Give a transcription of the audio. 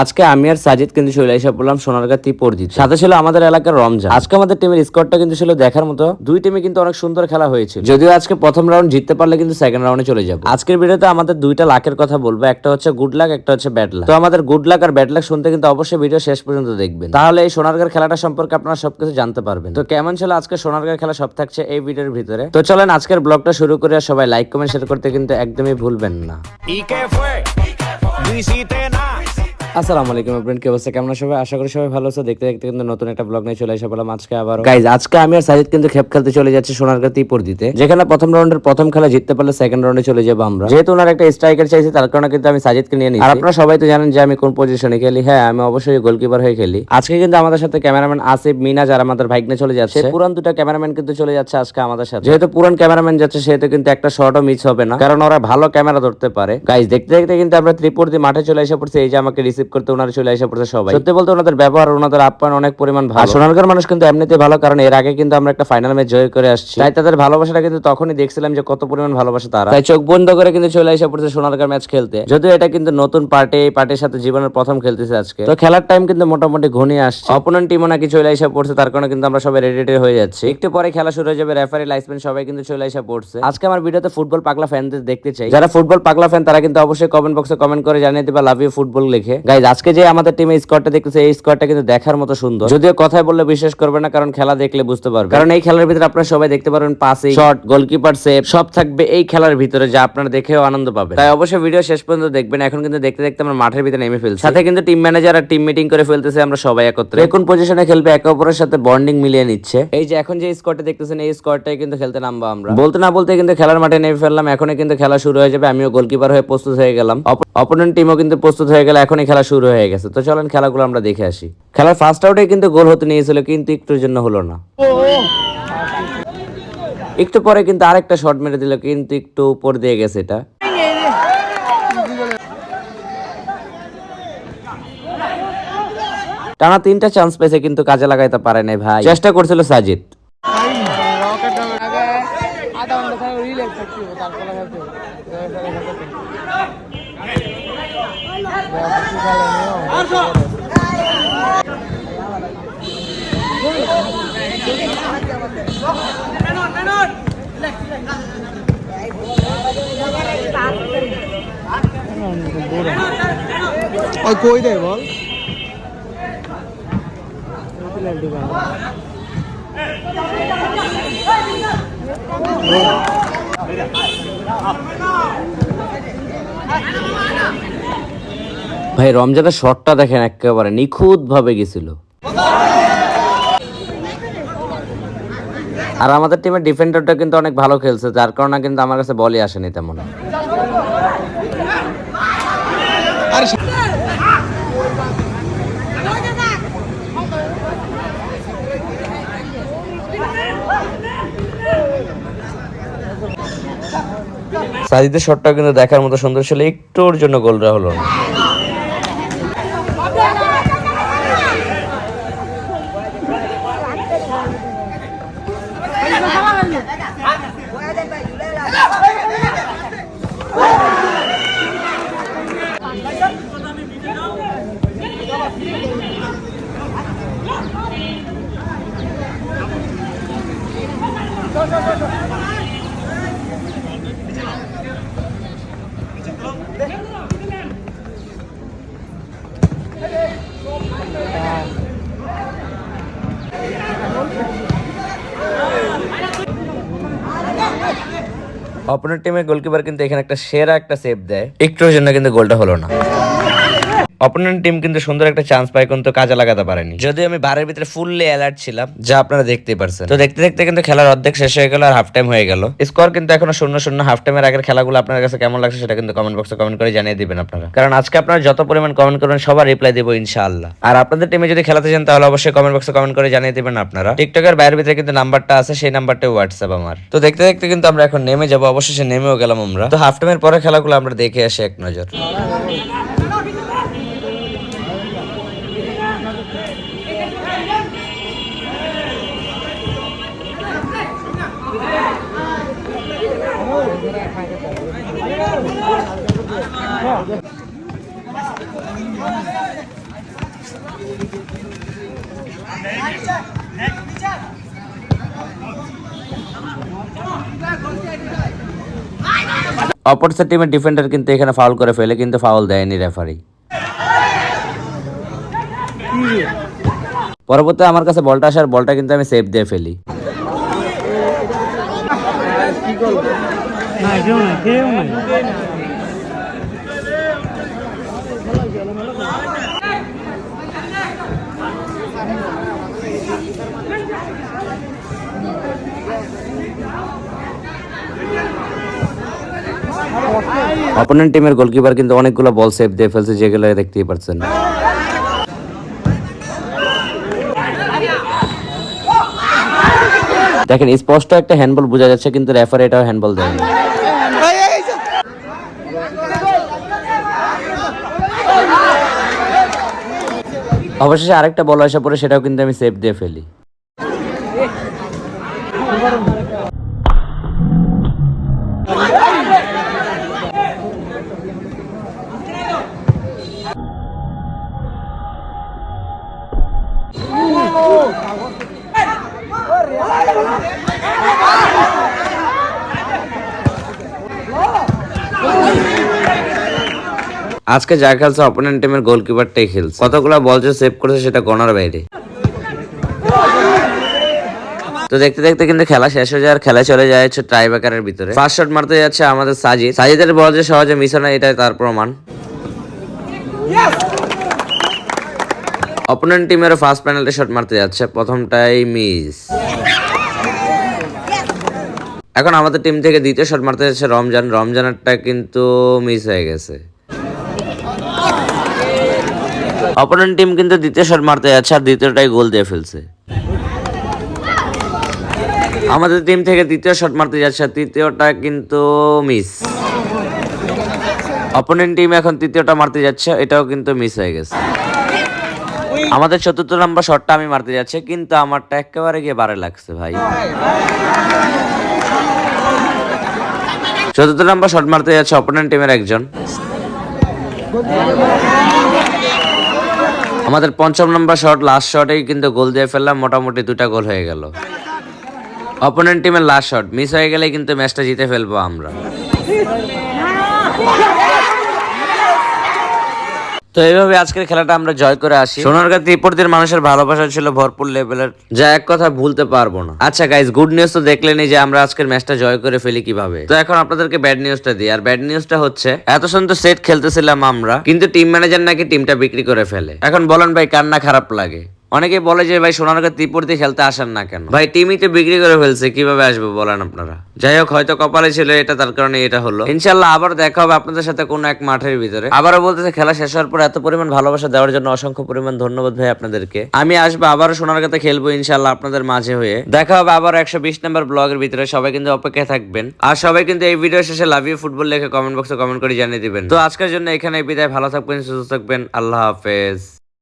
আজকে আমি আর সাজিদ কিন্তু চলে এসে পড়লাম সোনারগাঁ ত্রিপুর দিতে সাথে ছিল আমাদের এলাকার রমজান। আজকে আমাদের টিমের স্কোরটা কিন্তু ছিল দেখার মতো। দুই টিমে কিন্তু অনেক সুন্দর খেলা হয়েছে যদিও আজকে প্রথম রাউন্ড জিততে পারলে কিন্তু সেকেন্ড রাউন্ডে চলে যাব। আজকের ভিডিওতে আমাদের দুইটা লাখের কথা বলব। একটা হচ্ছে গুড লাক একটা হচ্ছে ব্যাড লাক তো আমাদের গুড লাক আর ব্যাড লাক শুনতে কিন্তু অবশ্যই ভিডিও শেষ পর্যন্ত দেখবেন। তাহলে এই সোনারগার খেলাটা সম্পর্কে আপনারা সবকিছু জানতে পারবেন। তো কেমন ছিল আজকে সোনারগাঁর খেলা সব থাকছে এই ভিডিওর ভিতরে। তো চলেন আজকের ব্লগটা শুরু করে আর সবাই লাইক কমেন্ট শেয়ার করতে কিন্তু একদমই ভুলবেন না। আসসালামু আলাইকুম ফ্রেন্ড কি অবস্থা? কেমন সবাই? আশা করি সবাই ভালো আছো। দেখতে দেখতে কিন্তু নতুন একটা ব্লগ নিয়ে চলে এসে বললাম আজকে আবার গাইজ আজকে আমি আর সাজিদ কিন্তু খেপ খেলতে চলে যাচ্ছি সোনারগাঁ ত্রিপুর দিতে। যেখানে প্রথম রাউন্ডের প্রথম খেলা জিততে পারলে সেকেন্ড রাউন্ডে চলে যাব আমরা। যেহেতু ওনার একটা স্ট্রাইকার চাইছে তার কারণে কিন্তু আমি সাজিদকে নিয়ে নিই আর আপনারা সবাই তো জানেন যে আমি কোন পজিশনে খেলি। হ্যাঁ আমি অবশ্যই গোলকিপার হয়ে খেলি। আজকে কিন্তু আমাদের সাথে ক্যামেরাম্যান আসিফ মিনা যারা আমাদের ভাইগনে চলে যাচ্ছে। পুরান দুটো ক্যামেরাম্যান কিন্তু চলে যাচ্ছে আজকে আমাদের সাথে। যেহেতু পুরান ক্যামেরাম্যান যাচ্ছে সেহেতু কিন্তু একটা শটও মিস হবে না। কারণ ওরা ভালো ক্যামেরা ধরতে পারে। গাইজ দেখতে দেখতে কিন্তু আমরা ত্রিপুরদি মাঠে চলে এসে পড়ছি। এই যে আমাকে রিসিভ করতে ওনারা চলে এসে পড়ছে সবাই। সত্যি বলতে ওনাদের ব্যবহার ওনাদের আপ্যায়ন অনেক পরিমাণ ভালো। সোনারগাঁর মানুষ কিন্তু এমনিতে ভালো কারণ এর আগে কিন্তু আমরা একটা ফাইনাল ম্যাচ জয় করে আসছি। তাই তাদের ভালোবাসাটা কিন্তু তখনই দেখছিলাম যে কত পরিমাণ ভালোবাসা তারা। তাই চোখ বন্ধ করে কিন্তু চলে এসে পড়ছে সোনারগাঁর ম্যাচ খেলতে। যদিও এটা কিন্তু নতুন পার্টি এই পার্টির সাথে জীবনের প্রথম খেলতেছে আজকে। তো খেলার টাইম কিন্তু মোটামুটি ঘনিয়ে আসছে। অপোনেন্ট টিমও নাকি চলে এসে পড়ছে তার কারণে কিন্তু আমরা সবাই রেডি হয়ে যাচ্ছি। একটু পরে খেলা শুরু হয়ে যাবে রেফারি লাইসমেন্ট সবাই কিন্তু চলে এসে পড়ছে। আজকে আমার ভিডিওতে ফুটবল পাগলা ফ্যানদের দেখতে চাই। যারা ফুটবল পাগলা ফ্যান তারা কিন্তু অবশ্যই কমেন্ট বক্সে কমেন্ট করে জানিয়ে দিবা লাভ ইউ ফুটবল লিখে। গাইজ আজকে যে আমাদের টিমে স্কোয়াডটা দেখতেছে, এই স্কোয়াডটা কিন্তু দেখার মতো সুন্দর। যদিও কথায় বললে বিশ্বাস করবে না, কারণ খেলা দেখলে বুঝতে পারবে। কারণ এই খেলার ভিতরে আপনারা সবাই দেখতে পারবেন পাসিং শট গোলকিপার সেভ সব থাকবে এই খেলার ভিতরে, যা আপনারা দেখেও আনন্দ পাবেন। তাই অবশ্যই ভিডিও শেষ পর্যন্ত দেখবেন। এখন কিন্তু দেখতে দেখতে আমরা মাঠের ভিতরে নেমে ফেলছি। সাথে কিন্তু টিম ম্যানেজার আর টিম মিটিং করে ফেলতেছে আমরা সবাই একত্রে। কোন পজিশনে খেলবে, একে অপরের সাথে বন্ডিং মিলিয়ে নিচ্ছে। এই যে এখন যে স্কোয়াডটা দেখতেছেন, এই স্কোয়াডটাই কিন্তু খেলতে নামবো আমরা। বলতে না বলতে কিন্তু খেলার মাঠে নেমে ফেললাম। এখনই কিন্তু খেলা শুরু হয়ে যাবে। আমিও গোলকিপার হয়ে প্রস্তুত হয়ে গেলাম। অপোনেন্ট টিমও কিন্তু প্রস্তুত হয়ে গেল এখনই খেলা শুরু হয়ে গেছে। তো চলেন খেলাগুলো আমরা দেখে আসি। খেলার ফার্স্ট আউটে কিন্তু গোল হতে নিয়েছিল, কিন্তু একটুর জন্য হলো না। একটু পরে কিন্তু আরেকটা শট মেরে দিল, কিন্তু একটু উপর দিয়ে গেছে এটা। টানা তিনটা চান্স পেয়েছে, কিন্তু কাজে লাগাইতে পারে নাই ভাই। চেষ্টা করছিল সাজিদ। ওই কই দেয় বল দোকান ভাই, রমজানের শটটা দেখেন একেবারে নিখুঁত ভাবে গেছিল। আর আমাদের টিমের ডিফেন্ডারটা কিন্তু অনেক ভালো খেলছে, যার কারণে কিন্তু আমার কাছে বলই আসেনি তেমন। সাজিদের শটটা কিন্তু দেখার মতো সুন্দর ছিল একটুর জন্য গোলরা হলো না। অপোনেন্ট টিমের গোলকিপার কিন্তু এখানে একটা সেরা একটা সেভ দেয়। একটুর জন্য কিন্তু গোলটা হলো না। অপোনেন্ট টিম কিন্তু সুন্দর একটা চান্স পায় কিন্তু কাজে লাগাতে পারেনি। যদি আমি বারের ভিতরে ফুললি অ্যালার্ট ছিলাম যা আপনারা দেখতেই পারছেন। তো দেখতে দেখতে কিন্তু খেলার অর্ধেক শেষ হয়ে গেল আর হাফ টাইম হয়ে গেল। স্কোর কিন্তু এখনও শূন্য শূন্য হাফ টাইমের আগের খেলাগুলো আপনার কাছে কেমন লাগছে সেটা কিন্তু কমেন্ট বক্সে কমেন্ট করে জানিয়ে দিবেন আপনারা। কারণ আজকে আপনারা যত পরিমাণ কমেন্ট করবেন সবার রিপ্লাই দেবো ইনশাআল্লাহ। আর আপনাদের টিমে যদি খেলাতে চান তাহলে অবশ্যই কমেন্ট বক্সে কমেন্ট করে জানিয়ে দিবেন আপনারা। টিকটকের বাইরের ভিতরে কিন্তু নাম্বারটা আছে সেই নাম্বারটা হোয়াটসঅ্যাপ আমার। তো দেখতে দেখতে কিন্তু আমরা এখন নেমে যাব অবশেষে নেমেও গেলাম আমরা। তো হাফ টাইমের পরে খেলাগুলো আমরা দেখে আসি এক নজর। অপোজিট টিমের ডিফেন্ডার কিন্তু এখানে ফাউল করে ফেলে, কিন্তু ফাউল দেয়নি রেফারি পরবর্তী আমার কাছে বলটা আসার বলটা কিন্তু আমি সেভ দিয়ে ফেলি। না কেউ নাই কেউ নাই অপোনেন্ট টিমের গোলকিপার কিন্তু অনেকগুলো বল সেভ দিয়ে ফেলছে, যেগুলো দেখতেই পাচ্ছেন। দেখেন স্পষ্ট একটা হ্যান্ডবল বোঝা যাচ্ছে, কিন্তু রেফারি এটাও হ্যান্ডবল দেয়নি অবশেষে আরেকটা বল আসা পরে সেটাও কিন্তু আমি সেভ দিয়ে ফেলি। আজকে যা খেলছে অপোনেন্ট টিমের গোলকিপারটাই খেলছে। কতগুলো বল যে সেভ করেছে সেটা গণার বাইরে। তো দেখতে দেখতে কিন্তু খেলা শেষ হয়ে যায় আর খেলা চলে যায় হচ্ছে ট্রাই ভিতরে। ফার্স্ট শট মারতে যাচ্ছে আমাদের সাজিদ। সাজিদের বল যে সহজে মিস না, এটাই তার প্রমাণ। অপোনেন্ট টিমের ফার্স্ট পেনাল্টি শট মারতে যাচ্ছে। প্রথমটাই মিস এখন আমাদের টিম থেকে দ্বিতীয় শট মারতে যাচ্ছে রমজান। রমজানেরটা কিন্তু মিস হয়ে গেছে। অপোনেন্ট টিম কিন্তু দ্বিতীয় শট মারতে যাচ্ছে আর দ্বিতীয়টাই গোল দিয়ে ফেলছে। আমাদের টিম থেকে দ্বিতীয় শট মারতে যাচ্ছে তৃতীয়টা কিন্তু মিস অপোনেন্ট টিম এখন তৃতীয়টা মারতে যাচ্ছে, এটাও কিন্তু মিস হয়ে গেছে। আমাদের চতুর্থ নম্বর শটটা আমি মারতে যাচ্ছে, কিন্তু আমারটা একেবারে গিয়ে বারে লাগছে ভাই। চতুর্থ নম্বর শট মারতে যাচ্ছে অপোনেন্ট টিমের একজন। আমাদের পঞ্চম নম্বর শট লাস্ট শটেই কিন্তু গোল দিয়ে ফেললাম, মোটামুটি দুটা গোল হয়ে গেল। অপোনেন্ট টিমের লাস্ট শট মিস হয়ে গেলে কিন্তু ম্যাচটা জিতে ফেলব আমরা। তো এইভাবে আজকের খেলাটা আমরা জয় করে আসি। সোনারগাঁ ত্রিপুরদের মানুষের ভালোবাসা ছিল ভরপুর লেভেলের। যা এক কথা ভুলতে পারব না। আচ্ছা গাইজ গুড নিউজ তো দেখলেনই যে আমরা আজকের ম্যাচটা জয় করে ফেলি কীভাবে। তো এখন আপনাদেরকে ব্যাড নিউজটা দিই। আর ব্যাড নিউজটা হচ্ছে এত সুন্দর সেট খেলতেছিলাম আমরা কিন্তু টিম ম্যানেজার নাকি টিমটা বিক্রি করে ফেলে। এখন বলেন ভাই কান্না খারাপ লাগে? অনেকে বলে যে, ভাই, সোনারগাঁ ত্রিপুরতে খেলতে আসেন না কেন? ভাই, টিমই তো বিক্রি করে ফেলছে, কীভাবে আসবে বলেন আপনারা? যাই হোক, হয়তো কপালে ছিল এটা, তার কারণে এটা হলো। ইনশাল্লাহ আবার দেখা হবে আপনাদের সাথে কোনো এক মাঠের ভিতরে। আবারও বলতেছে, খেলা শেষ হওয়ার পর এত পরিমাণ ভালোবাসা দেওয়ার জন্য অসংখ্য পরিমাণ ধন্যবাদ ভাই আপনাদেরকে। আমি আসব, আবারও সোনারগাঁতে খেলব ইনশাল্লাহ আপনাদের মাঝে হয়ে। দেখা হবে আবার একশো বিশ নম্বর ব্লগের ভিতরে। সবাই কিন্তু অপেক্ষায় থাকবেন। আর সবাই কিন্তু এই ভিডিও শেষে লাভ ইউ ফুটবল লিখে কমেন্ট বক্সে কমেন্ট করে জানিয়ে দিবেন। তো আজকের জন্য এখানে বিদায়। ভালো থাকবেন, সুস্থ থাকবেন। আল্লাহ হাফেজ।